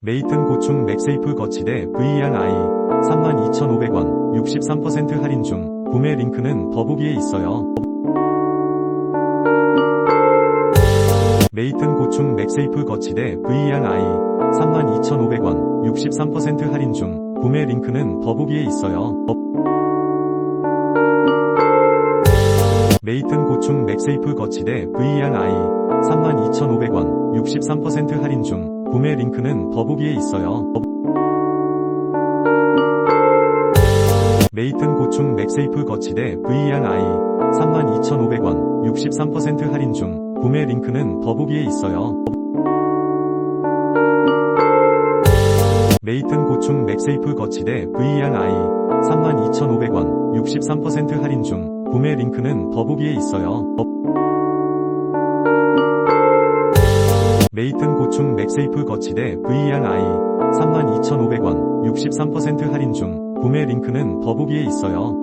메이튼 고충 맥세이프 거치대 V2i 32,500원 63% 할인 중 구매 링크는 더보기에 있어요. 메이튼 고충 맥세이프 거치대 V2i 32,500원 63% 할인 중 구매 링크는 더보기에 있어요. 메이튼 고충 맥세이프 거치대 V2i 32,500원 63% 할인 중 구매 링크는 더보기에 있어요. 메이튼 고충 맥세이프 거치대 V2i 32,500원 63% 할인 중 구매 링크는 더보기에 있어요. 메이튼 고충 맥세이프 거치대 V2i 32,500원 63% 할인 중 구매 링크는 더보기에 있어요. 메이튼 고충 맥세이프 거치대 V2i 32,500원 63% 할인 중 구매 링크는 더보기에 있어요.